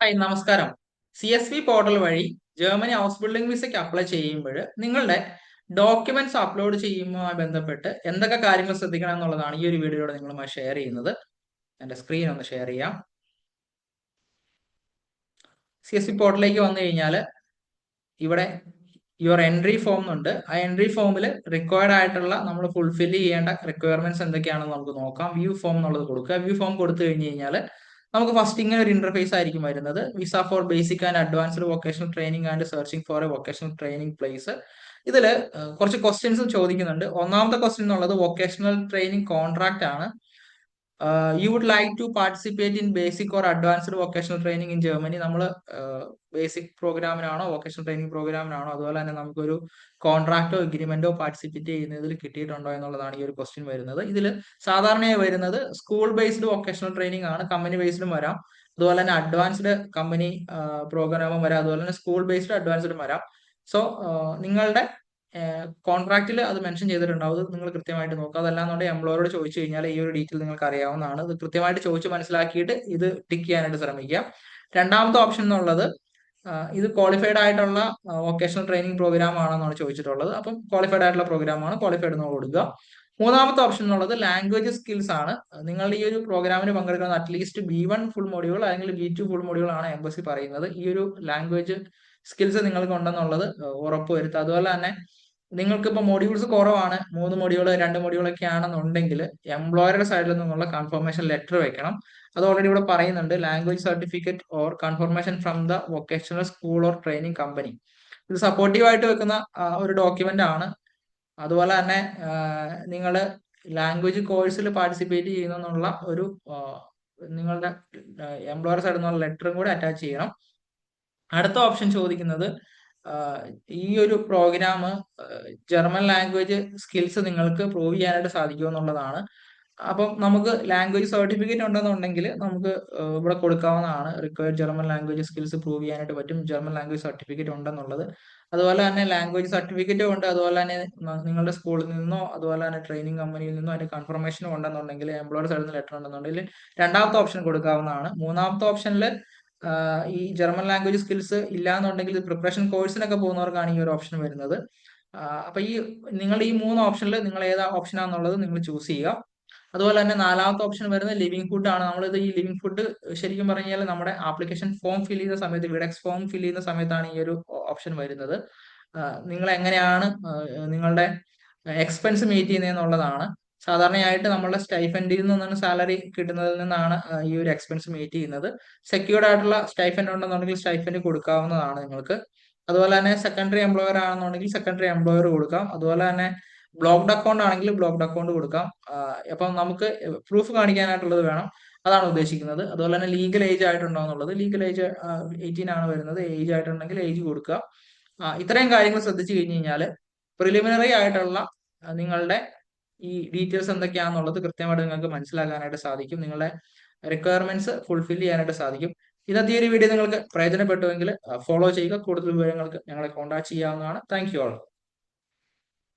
Hi നമസ്കാരം. C S V portal വഴി Germany house building വിസയ്ക്ക് അപ്ലൈ ചെയ്യുമ്പോൾ നിങ്ങളുടെ ഡോക്യുമെന്റ്സ് അപ്ലോഡ് ചെയ്യുന്നതുമായി ബന്ധപ്പെട്ട് എന്തൊക്കെ കാര്യങ്ങൾ ശ്രദ്ധിക്കണം എന്നുള്ളതാണ് ഈ ഒരു വീഡിയോയിലൂടെ നിങ്ങളുമായി ഷെയർ ചെയ്യുന്നത്. എന്റെ സ്ക്രീൻ ഒന്ന് ഷെയർ ചെയ്യാം. സി എസ് വി പോർട്ടലിലേക്ക് വന്നു കഴിഞ്ഞാൽ ഇവിടെ യുവർ എൻട്രി ഫോം ഉണ്ട്. ആ എൻട്രി ഫോമിൽ റിക്വയർഡ് ആയിട്ടുള്ള നമ്മൾ ഫുൾഫിൽ ചെയ്യേണ്ട റിക്വയർമെന്റ്സ് എന്തൊക്കെയാണെന്ന് നമുക്ക് നോക്കാം. വ്യൂ ഫോം എന്നുള്ളത് കൊടുക്കുക. വ്യൂ ഫോം കൊടുത്തു കഴിഞ്ഞു കഴിഞ്ഞാൽ നമുക്ക് ഫസ്റ്റ് ഇങ്ങനെ ഒരു ഇന്റർഫേസ് ആയിരിക്കും വരുന്നത്. Visa for basic and advanced vocational training and searching for a vocational training place ഇതിൽ കുറച്ച് ക്വസ്റ്റ്യൻസ് ചോദിക്കുന്നുണ്ട്. ഒന്നാമത്തെ ക്വസ്റ്റ്യൻ എന്നുള്ളത് വൊക്കേഷണൽ ട്രെയിനിങ് കോൺട്രാക്ട് ആണ്. You would like to participate in basic or advanced vocational training in Germany നമ്മൾ basic പ്രോഗ്രാമിനാണോ vocational training പ്രോഗ്രാമിനാണോ അതുപോലെ തന്നെ നമുക്കൊരു കോൺട്രാക്റ്റോ എഗ്രിമെന്റോ പാർട്ടിസിപ്പേറ്റ് ചെയ്യുന്നതിൽ കിട്ടിയിട്ടുണ്ടോ എന്നുള്ളതാണ് ഈ ഒരു ക്വസ്റ്റ്യൻ വരുന്നത്. ഇതിൽ സാധാരണയായി വരുന്നത് സ്കൂൾ ബേസ്ഡ് വൊക്കേഷണൽ ട്രെയിനിങ് ആണ് കമ്പനി ബേസ്ഡും വരാം. അതുപോലെ തന്നെ അഡ്വാൻസ്ഡ് കമ്പനി പ്രോഗ്രാമും വരാം. അതുപോലെ തന്നെ സ്കൂൾ ബേസ്ഡ് അഡ്വാൻസ്ഡും വരാം. സോ നിങ്ങളുടെ കോൺട്രാക്റ്റിൽ അത് മെൻഷൻ ചെയ്തിട്ടുണ്ടാവും. നിങ്ങൾ കൃത്യമായിട്ട് നോക്കുക അതല്ലാന്നുണ്ടെങ്കിൽ എംപ്ലോയറോട് ചോദിച്ചു കഴിഞ്ഞാൽ ഈ ഒരു ഡീറ്റെയിൽ നിങ്ങൾക്ക് അറിയാവുന്നതാണ്. ഇത് കൃത്യമായിട്ട് ചോദിച്ച് മനസ്സിലാക്കിയിട്ട് ഇത് ടിക്ക് ചെയ്യാനായിട്ട് ശ്രമിക്കുക. രണ്ടാമത്തെ ഓപ്ഷൻ എന്നുള്ളത് ഇത് ക്വാളിഫൈഡ് ആയിട്ടുള്ള വൊക്കേഷണൽ ട്രെയിനിങ് പ്രോഗ്രാം ആണെന്നാണ് ചോദിച്ചിട്ടുള്ളത്. അപ്പം ക്വാളിഫൈഡ് ആയിട്ടുള്ള പ്രോഗ്രാം ആണ്. ക്വാളിഫൈഡ് എന്ന് കൊടുക്കുക. മൂന്നാമത്തെ ഓപ്ഷൻ എന്നുള്ളത് ലാംഗ്വേജ് സ്കിൽസ് ആണ്. നിങ്ങൾ ഈ ഒരു പ്രോഗ്രാമിന് പങ്കെടുക്കുന്ന at least B one full module അല്ലെങ്കിൽ ബി ടു ഫുൾ മോഡ്യൂൾ ആണ് എംബസി പറയുന്നത്. ഈ ഒരു ലാംഗ്വേജ് സ്കിൽസ് നിങ്ങൾക്ക് ഉണ്ടെന്നുള്ളത് ഉറപ്പ് വരുത്തുക. അതുപോലെ തന്നെ നിങ്ങൾക്ക് മോഡ്യൂൾസ് കുറവാണ്. മൂന്ന് മോഡ്യൂൾ രണ്ട് മൊഡ്യൂളൊക്കെ ആണെന്നുണ്ടെങ്കിൽ എംപ്ലോയറുടെ സൈഡിൽ നിന്നുള്ള കൺഫർമേഷൻ ലെറ്റർ വെക്കണം. അത് ഓൾറെഡി ഇവിടെ പറയുന്നുണ്ട്. Language certificate or confirmation from the vocational school or training company ഇത് സപ്പോർട്ടീവ് ആയിട്ട് വെക്കുന്ന ഒരു ഡോക്യുമെന്റ് ആണ്. അതുപോലെ തന്നെ നിങ്ങൾ ലാംഗ്വേജ് കോഴ്സിൽ പാർട്ടിസിപ്പേറ്റ് ചെയ്യുന്നുള്ള ഒരു നിങ്ങളുടെ എംപ്ലോയർ സൈഡിൽ നിന്നുള്ള ലെറ്ററും കൂടി അറ്റാച്ച് ചെയ്യണം. അടുത്ത ഓപ്ഷൻ ചോദിക്കുന്നത് ഈ ഒരു പ്രോഗ്രാം ജർമ്മൻ ലാംഗ്വേജ് സ്കിൽസ് നിങ്ങൾക്ക് പ്രൂവ് ചെയ്യാനായിട്ട് സാധിക്കും എന്നുള്ളതാണ്. അപ്പം നമുക്ക് ലാംഗ്വേജ് സർട്ടിഫിക്കറ്റ് ഉണ്ടെന്നുണ്ടെങ്കിൽ നമുക്ക് ഇവിടെ കൊടുക്കാവുന്നതാണ്. Required German language skills prove ചെയ്യാനായിട്ട് പറ്റും. ജർമ്മൻ ലാംഗ്വേജ് സർട്ടിഫിക്കറ്റ് ഉണ്ടെന്നുള്ളത്. അതുപോലെ തന്നെ ലാംഗ്വേജ് സർട്ടിഫിക്കറ്റും ഉണ്ട്. അതുപോലെ തന്നെ നിങ്ങളുടെ സ്കൂളിൽ നിന്നോ അതുപോലെ തന്നെ ട്രെയിനിങ് കമ്പനിയിൽ നിന്നോ അതിന്റെ കൺഫർമേഷനും ഉണ്ടെന്നുണ്ടെങ്കിൽ എംപ്ലോയർ സൈഡിൽ നിന്ന് ലെറ്റർ ഉണ്ടെന്നുണ്ടെങ്കിൽ രണ്ടാമത്തെ ഓപ്ഷൻ കൊടുക്കാവുന്നതാണ്. മൂന്നാമത്തെ ഓപ്ഷനിൽ ഈ ജർമ്മൻ ലാംഗ്വേജ് സ്കിൽസ് ഇല്ല ഇല്ലാന്നുണ്ടെങ്കിൽ പ്രിപ്പറേഷൻ കോഴ്സിനൊക്കെ പോകുന്നവർക്കാണ് ഈ ഒരു ഓപ്ഷൻ വരുന്നത്. അപ്പൊ ഈ നിങ്ങൾ ഈ മൂന്ന് ഓപ്ഷനിൽ നിങ്ങൾ ഏത് ഓപ്ഷനാണെന്നുള്ളത് നിങ്ങൾ ചൂസ് ചെയ്യുക. അതുപോലെ തന്നെ നാലാമത്തെ ഓപ്ഷൻ വരുന്നത് ലിവിംഗ് ഫുഡ് ആണ്. നമ്മളിത് ഈ ലിവിംഗ് ഫുഡ് ശരിക്കും പറഞ്ഞാൽ നമ്മുടെ ആപ്ലിക്കേഷൻ ഫോം ഫിൽ ചെയ്യുന്ന സമയത്ത് വിഡക്സ് ഫോം ഫിൽ ചെയ്യുന്ന സമയത്താണ് ഈ ഒരു ഓപ്ഷൻ വരുന്നത്. നിങ്ങൾ എങ്ങനെയാണ് നിങ്ങളുടെ എക്സ്പെൻസ് മീറ്റ് ചെയ്യുന്നതെന്നുള്ളതാണ്. സാധാരണയായിട്ട് നമ്മളുടെ സ്റ്റൈഫൻഡിൽ നിന്നാണ് സാലറി കിട്ടുന്നതിൽ നിന്നാണ് ഈ ഒരു എക്സ്പെൻസ് മീറ്റ് ചെയ്യുന്നത്. സെക്യൂർഡ് ആയിട്ടുള്ള സ്റ്റൈഫൻഡ് ഉണ്ടെന്നുണ്ടെങ്കിൽ സ്റ്റൈഫൻഡ് കൊടുക്കാവുന്നതാണ് നിങ്ങൾക്ക്. അതുപോലെ തന്നെ സെക്കൻഡറി എംപ്ലോയർ ആണെന്നുണ്ടെങ്കിൽ സെക്കൻഡറി എംപ്ലോയർ കൊടുക്കാം. അതുപോലെ തന്നെ ബ്ലോക്ക്ഡ് അക്കൗണ്ട് ആണെങ്കിൽ ബ്ലോക്ക്ഡ് അക്കൗണ്ട് കൊടുക്കാം. അപ്പം നമുക്ക് പ്രൂഫ് കാണിക്കാനായിട്ടുള്ളത് വേണം. അതാണ് ഉദ്ദേശിക്കുന്നത്. അതുപോലെ തന്നെ ലീഗൽ ഏജ് ആയിട്ടുണ്ടോ എന്നുള്ളത്. ലീഗൽ ഏജ് എയ്റ്റീൻ ആണ് വരുന്നത്. ഏജ് ആയിട്ടുണ്ടെങ്കിൽ ഏജ് കൊടുക്കുക ഇത്രയും കാര്യങ്ങൾ ശ്രദ്ധിച്ചു കഴിഞ്ഞു കഴിഞ്ഞാൽ പ്രിലിമിനറി ആയിട്ടുള്ള നിങ്ങളുടെ ഈ ഡീറ്റെയിൽസ് എന്തൊക്കെയാണെന്നുള്ളത് കൃത്യമായിട്ട് നിങ്ങൾക്ക് മനസ്സിലാക്കാനായിട്ട് സാധിക്കും. നിങ്ങളുടെ റിക്വയർമെന്റ്സ് ഫുൾഫിൽ ചെയ്യാനായിട്ട് സാധിക്കും. ഇന്നത്തെ ഒരു വീഡിയോ നിങ്ങൾക്ക് പ്രയോജനപ്പെട്ടുവെങ്കിൽ ഫോളോ ചെയ്യുക. കൂടുതൽ വിവരങ്ങൾക്ക് ഞങ്ങളെ കോൺടാക്ട് ചെയ്യാവുന്നതാണ്. Thank you all